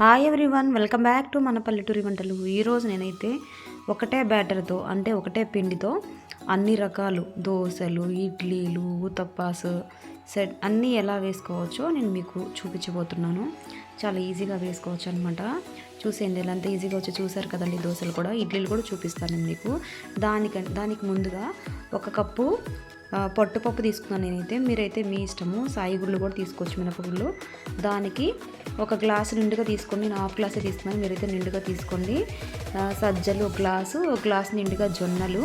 Hi everyone welcome back to మన పల్లెటూరి వంటలు ఈరోజు నేనైతే ఒకటే బ్యాటర్తో అంటే ఒకటే పిండితో అన్ని రకాలు దోశలు ఇడ్లీలు ఊతప్పాస్ సెట్ అన్నీ ఎలా వేసుకోవచ్చో నేను మీకు చూపించబోతున్నాను. చాలా ఈజీగా వేసుకోవచ్చు అనమాట చూసేయండి ఎలా అంత ఈజీగా వచ్చి చూసారు కదండి దోశలు కూడా. ఇడ్లీలు కూడా చూపిస్తాను నేను మీకు. దానికి దానికి ముందుగా ఒక కప్పు పట్టుపప్పు తీసుకున్నాను నేనైతే. మీరైతే మీ ఇష్టము. సాయి గుళ్ళు కూడా తీసుకోవచ్చు మినపగుళ్ళు దానికి ఒక గ్లాసు నిండుగా తీసుకోండి నేను హాఫ్ గ్లాసే తీసుకున్నాను. మీరైతే నిండుగా తీసుకోండి. సజ్జలు ఒక గ్లాసు ఒక గ్లాస్ నిండుగా జొన్నలు.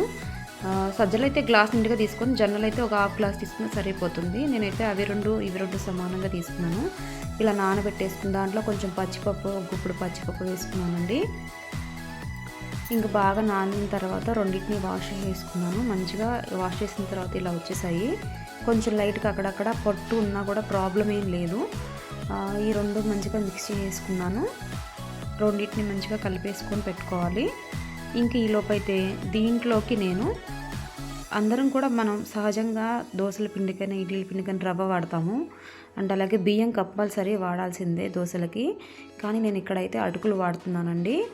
సజ్జలు అయితే గ్లాస్ నిండుగా తీసుకొని జొన్నలు అయితే ఒక హాఫ్ గ్లాస్ తీసుకున్నా సరిపోతుంది. నేనైతే అవి రెండు ఇవి రెండు సమానంగా తీసుకున్నాను. ఇలా నానబెట్టేసుకుని దాంట్లో కొంచెం పచ్చిపప్పు గుప్పుడు పచ్చిపప్పు వేసుకున్నానండి. ఇంకా బాగా నానిన తర్వాత రెండింటిని వాష్ చేసుకున్నాను. మంచిగా వాష్ చేసిన తర్వాత ఇలా వచ్చేసాయి. కొంచెం లైట్గా అక్కడక్కడ పొట్టు ఉన్నా కూడా ప్రాబ్లం ఏం లేదు. ఈ రెండు మంచిగా మిక్స్ చేసుకున్నాను. రెండింటిని మంచిగా కలిపేసుకొని పెట్టుకోవాలి. ఇంక ఈ లోపైతే దీంట్లోకి నేను అందరం కూడా మనం సహజంగా దోశల పిండికైనా ఇడ్లీ పిండికైనా రవ్వ వాడతాము. అండ్ అలాగే బియ్యం కంపల్సరీ వాడాల్సిందే దోశలకి కానీ నేను ఇక్కడైతే అటుకులు వాడుతున్నానండి.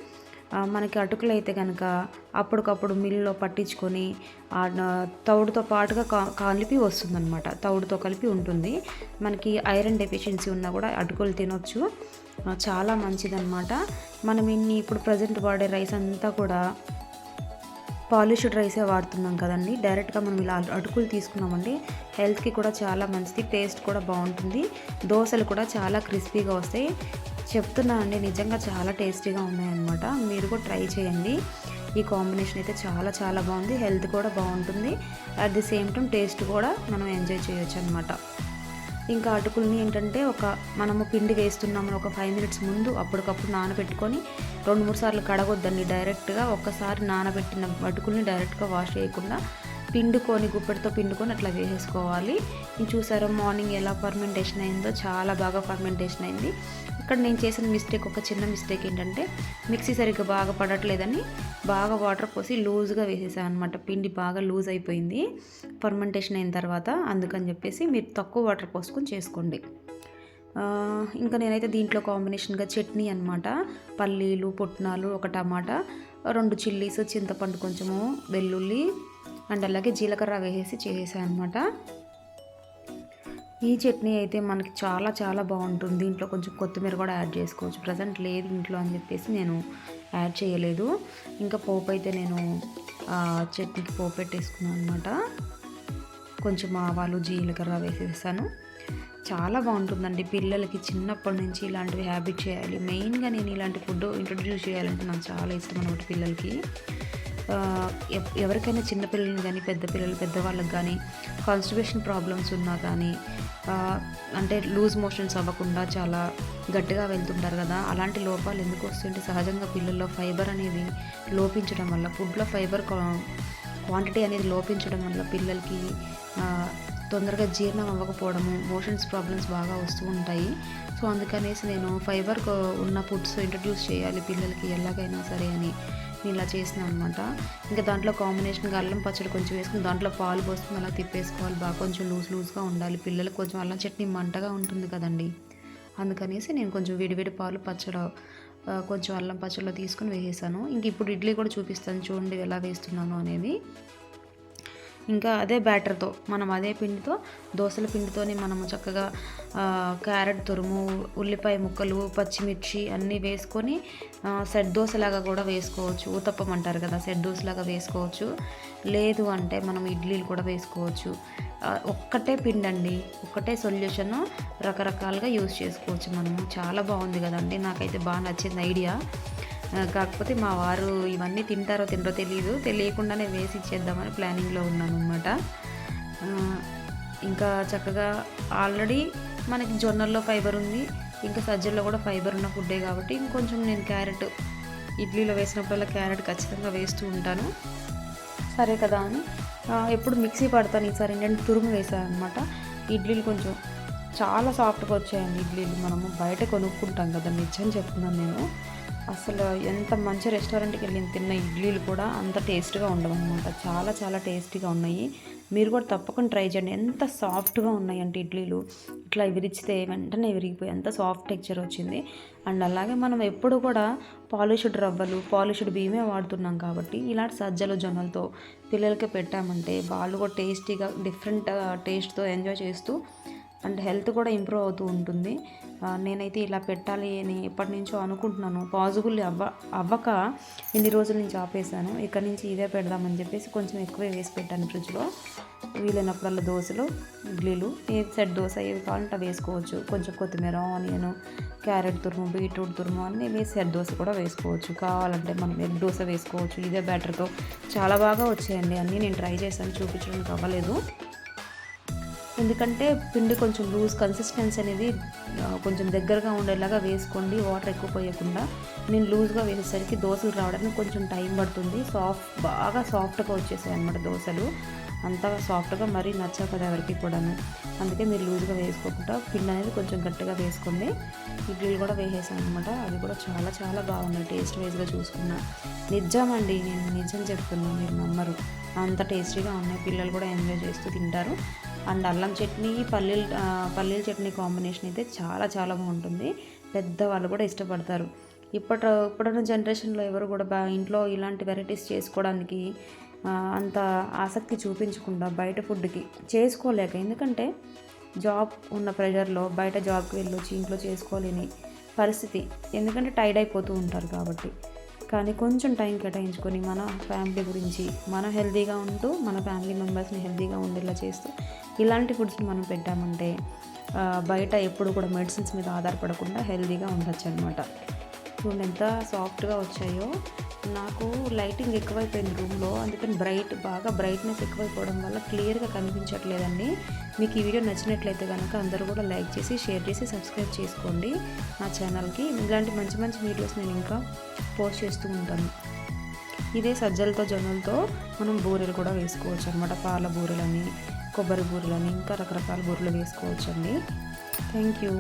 మనకి అటుకులు అయితే కనుక అప్పటికప్పుడు మిల్లులో పట్టించుకొని తౌడుతో పాటుగా కా కలిపి వస్తుందన్నమాట. తౌడుతో కలిపి ఉంటుంది. మనకి ఐరన్ డెఫిషియన్సీ ఉన్నా కూడా అటుకులు తినొచ్చు. చాలా మంచిదన్నమాట. మనం ఇన్ని ఇప్పుడు ప్రజెంట్ వాడే రైస్ అంతా కూడా పాలిష్డ్ రైసే వాడుతున్నాం కదండి. డైరెక్ట్గా మనం ఇలా అటుకులు తీసుకున్నామండి హెల్త్కి కూడా చాలా మంచిది టేస్ట్ కూడా బాగుంటుంది. దోశలు కూడా చాలా క్రిస్పీగా వస్తాయి. చెప్తున్నానండి నిజంగా చాలా టేస్టీగా ఉన్నాయన్నమాట. మీరు కూడా ట్రై చేయండి. ఈ కాంబినేషన్ అయితే చాలా చాలా బాగుంది. హెల్త్ కూడా బాగుంటుంది. At the same time taste కూడా మనం ఎంజాయ్ చేయొచ్చు అనమాట ఇంకా అటుకుల్ని ఏంటంటే ఒక మనము పిండి వేస్తున్నాము ఒక ఫైవ్ మినిట్స్ ముందు అప్పటికప్పుడు నానబెట్టుకొని రెండు మూడు సార్లు కడగొద్దండి. డైరెక్ట్గా ఒక్కసారి నానబెట్టిన అటుకుల్ని డైరెక్ట్గా వాష్ చేయకుండా పిండుకొని గుప్పెడితో పిండుకొని అట్లా వేసేసుకోవాలి. ఇది చూసారా మార్నింగ్ ఎలా ఫర్మెంటేషన్ అయిందో చాలా బాగా ఫర్మెంటేషన్ అయింది. ఇక్కడ నేను చేసిన మిస్టేక్ ఒక చిన్న మిస్టేక్ ఏంటంటే మిక్సీ సరిగ్గా బాగా పడట్లేదని బాగా వాటర్ పోసి లూజ్గా వేసేసాను అనమాట పిండి బాగా లూజ్ అయిపోయింది. ఫర్మెంటేషన్ అయిన తర్వాత అందుకని చెప్పేసి మీరు తక్కువ వాటర్ పోసుకొని చేసుకోండి. ఇంకా నేనైతే దీంట్లో కాంబినేషన్గా చట్నీ అనమాట పల్లీలు పుట్నాలు ఒక టమాటా రెండు చిల్లీస్ చింతపండు కొంచెము వెల్లుల్లి అండ్ అలాగే జీలకర్ర వేసేసి చేసేసాను అనమాట ఈ చట్నీ అయితే మనకి చాలా చాలా బాగుంటుంది. దీంట్లో కొంచెం కొత్తిమీర కూడా యాడ్ చేసుకోవచ్చు. ప్రజెంట్ లేదు ఇంట్లో అని చెప్పేసి నేను యాడ్ చేయలేదు. ఇంకా పోపు అయితే నేను ఆ, చట్నీకి పోపు పెట్టేసుకున్నాను అనమాట కొంచెం ఆవాలు జీలకర్ర వేసేసాను. చాలా బాగుంటుందండి. పిల్లలకి చిన్నప్పటి నుంచి ఇలాంటివి హ్యాబిట్ చేయాలి. మెయిన్గా నేను ఇలాంటి ఫుడ్ ఇంట్రొడ్యూస్ చేయాలంటే నాకు చాలా ఇష్టం అనమాట పిల్లలకి. ఎవరికైనా చిన్నపిల్లలు కానీ పెద్ద పిల్లలు పెద్దవాళ్ళకి కానీ కాన్స్టిపేషన్ ప్రాబ్లమ్స్ ఉన్నా కానీ అంటే లూజ్ మోషన్స్ అవ్వకుండా చాలా గట్టిగా వెళ్తుంటారు కదా. అలాంటి లోపాలు ఎందుకు వస్తుంటే సహజంగా పిల్లల్లో ఫైబర్ అనేది లోపించడం వల్ల ఫుడ్లో ఫైబర్ క్వాంటిటీ అనేది లోపించడం వల్ల పిల్లలకి తొందరగా జీర్ణం అవ్వకపోవడము మోషన్స్ ప్రాబ్లమ్స్ బాగా వస్తూ ఉంటాయి. సో అందుకనేసి నేను ఫైబర్ ఉన్న ఫుడ్స్ ఇంట్రడ్యూస్ చేయాలి పిల్లలకి ఎలాగైనా సరే అని. నేను ఇలా చేసిన అనమాట ఇంకా దాంట్లో కాంబినేషన్గా అల్లం పచ్చడి కొంచెం వేసుకుని దాంట్లో పాలు పోసుకుని అలా తిప్పేసుకోవాలి. బాగా కొంచెం లూజ్ లూజ్గా ఉండాలి. పిల్లలకు కొంచెం అల్లం చట్నీ మంటగా ఉంటుంది కదండి. అందుకనేసి నేను కొంచెం విడివిడి పాలు పచ్చడి కొంచెం అల్లం పచ్చడిలో తీసుకుని వేసేసాను. ఇంక ఇప్పుడు ఇడ్లీ కూడా చూపిస్తాను చూడండి ఎలా వేస్తున్నాను అనేది. ఇంకా అదే బ్యాటర్తో మనం అదే పిండితో దోశల పిండితోని మనము చక్కగా క్యారెట్ తురుము ఉల్లిపాయ ముక్కలు పచ్చిమిర్చి అన్నీ వేసుకొని సెట్ దోశలాగా కూడా వేసుకోవచ్చు. ఊతప్పం అంటారు కదా సెట్ దోశలాగా వేసుకోవచ్చు. లేదు అంటే మనం ఇడ్లీలు కూడా వేసుకోవచ్చు. ఒక్కటే పిండి అండి ఒక్కటే సొల్యూషన్ రకరకాలుగా యూస్ చేసుకోవచ్చు మనము. చాలా బాగుంది కదండి నాకైతే బాగా నచ్చింది ఐడియా. కాకపోతే మా వారు ఇవన్నీ తింటారో తినరో తెలియదు తెలియకుండానే వేసి ఇచ్చేద్దామని ప్లానింగ్లో ఉన్నాను అనమాట ఇంకా చక్కగా ఆల్రెడీ మనకి జొన్నల్లో ఫైబర్ ఉంది. ఇంకా సజ్జల్లో కూడా ఫైబర్ ఉన్న ఫుడ్డే కాబట్టి ఇంకొంచెం నేను క్యారెట్ ఇడ్లీలో వేసినప్పుడల్లా క్యారెట్ ఖచ్చితంగా వేస్తూ ఉంటాను. సరే కదా అని ఎప్పుడు మిక్సీ పడతాను ఈసారి. ఏంటంటే తురుము వేసాను అనమాట ఇడ్లీలు కొంచెం చాలా సాఫ్ట్గా వచ్చాయండి ఇడ్లీలు. మనము బయట కొనుక్కుంటాం కదా నిజం చెప్తున్నాను నేను. అసలు ఎంత మంచి రెస్టారెంట్కి వెళ్ళి తిన్న ఇడ్లీలు కూడా అంత టేస్ట్గా ఉండవన్నమాట. చాలా చాలా టేస్టీగా ఉన్నాయి. మీరు కూడా తప్పకుండా ట్రై చేయండి. ఎంత సాఫ్ట్గా ఉన్నాయంటే ఇడ్లీలు. ఇట్లా విరిచితే వెంటనే విరిగిపోయి ఎంత సాఫ్ట్ టెక్చర్ వచ్చింది. అండ్ అలాగే మనం ఎప్పుడు కూడా పాలిష్డ్ రవ్వలు పాలిష్డ్ బియ్యమే వాడుతున్నాం కాబట్టి ఇలాంటి సజ్జలు జొన్నలతో పిల్లలకి పెట్టామంటే వాళ్ళు కూడా టేస్టీగా డిఫరెంట్ టేస్ట్తో ఎంజాయ్ చేస్తూ అండ్ హెల్త్ కూడా ఇంప్రూవ్ అవుతూ ఉంటుంది. నేనైతే ఇలా పెట్టాలి అని ఎప్పటి నుంచో అనుకుంటున్నాను. పాజిబుల్ అవ్వ అవ్వక ఇన్ని రోజుల నుంచి ఆపేసాను ఇక్కడ నుంచి ఇదే పెడదామని చెప్పేసి కొంచెం ఎక్కువే వేసి పెట్టాను ఫ్రిడ్జ్లో. వీలైనప్పుడల్లా దోశలు ఇడ్లీలు ఏ సెట్ దోశ ఏవి కావాలంటే అవి వేసుకోవచ్చు. కొంచెం కొత్తిమీర ఆనియన్ క్యారెట్ తురుము బీట్రూట్ తురుము అన్నీ వేసి సెట్ దోశ కూడా వేసుకోవచ్చు. కావాలంటే మనం ఎగ్ దోశ వేసుకోవచ్చు. ఇదే బ్యాటర్తో. చాలా బాగా వచ్చాయండి. అన్నీ నేను ట్రై చేశాను. చూపించడానికి అవ్వలేదు. ఎందుకంటే పిండి కొంచెం లూజ్ కన్సిస్టెన్సీ అనేది కొంచెం దగ్గరగా ఉండేలాగా వేసుకోండి వాటర్ ఎక్కువ పోయకుండా. నేను లూజ్గా వేసేసరికి దోశలు రావడానికి కొంచెం టైం పడుతుంది. సాఫ్ట్ బాగా సాఫ్ట్గా వచ్చేసాయి అనమాట దోశలు. అంత సాఫ్ట్గా మరీ నచ్చవు కదా ఎవరికి కూడాను. అందుకే మీరు లూజ్గా వేసుకోకుండా పిండి అనేది కొంచెం గట్టిగా వేసుకోండి. ఇడ్లీలు కూడా వేసేసాను అనమాట అవి కూడా చాలా చాలా బాగున్నాయి. టేస్ట్ వైజ్గా చూసుకున్నా. అండి నేను నిజం చెప్తున్నాను మీరు నమ్మరు. అంత టేస్టీగా ఉన్నాయి. పిల్లలు కూడా ఎంజాయ్ చేస్తూ తింటారు. అండ్ అల్లం చట్నీ పల్లీలు పల్లీల చట్నీ కాంబినేషన్ అయితే చాలా చాలా బాగుంటుంది. పెద్దవాళ్ళు కూడా ఇష్టపడతారు. ఇప్పటి ఇప్పుడున్న జనరేషన్లో ఎవరు కూడా బా ఇంట్లో ఇలాంటి వెరైటీస్ చేసుకోవడానికి అంత ఆసక్తి చూపించకుండా బయట ఫుడ్కి చేసుకోలేక ఎందుకంటే జాబ్ ఉన్న ప్రెషర్లో బయట జాబ్కి వెళ్ళొచ్చి ఇంట్లో చేసుకోలేని పరిస్థితి. ఎందుకంటే టైడ్ అయిపోతూ ఉంటారు కాబట్టి. కానీ కొంచెం టైం కేటాయించుకొని మన ఫ్యామిలీ గురించి మన హెల్తీగా ఉంటూ మన ఫ్యామిలీ మెంబర్స్ని హెల్తీగా ఉండేలా చేస్తూ ఇలాంటి ఫుడ్స్ని మనం పెట్టామంటే బయట ఎప్పుడు కూడా మెడిసిన్స్ మీద ఆధారపడకుండా హెల్దీగా ఉండొచ్చు అనమాట చూడండి ఎంత సాఫ్ట్గా వచ్చాయో. నాకు లైటింగ్ ఎక్కువైపోయింది రూమ్లో అందుకని బ్రైట్ బాగా బ్రైట్నెస్ ఎక్కువైపోవడం వల్ల క్లియర్గా కనిపించట్లేదండి. మీకు ఈ వీడియో నచ్చినట్లయితే కనుక అందరూ కూడా లైక్ చేసి షేర్ చేసి సబ్స్క్రైబ్ చేసుకోండి. నా ఛానల్కి ఇలాంటి మంచి మంచి వీడియోస్ నేను ఇంకా పోస్ట్ చేస్తూ ఉంటాను. ఇదే సజ్జలతో జొన్నలతో మనం బూరెలు కూడా వేసుకోవచ్చు అనమాట పాల బూరెలని కొబ్బరి బూరెలని ఇంకా రకరకాల బూరెలు వేసుకోవచ్చండి. Thank you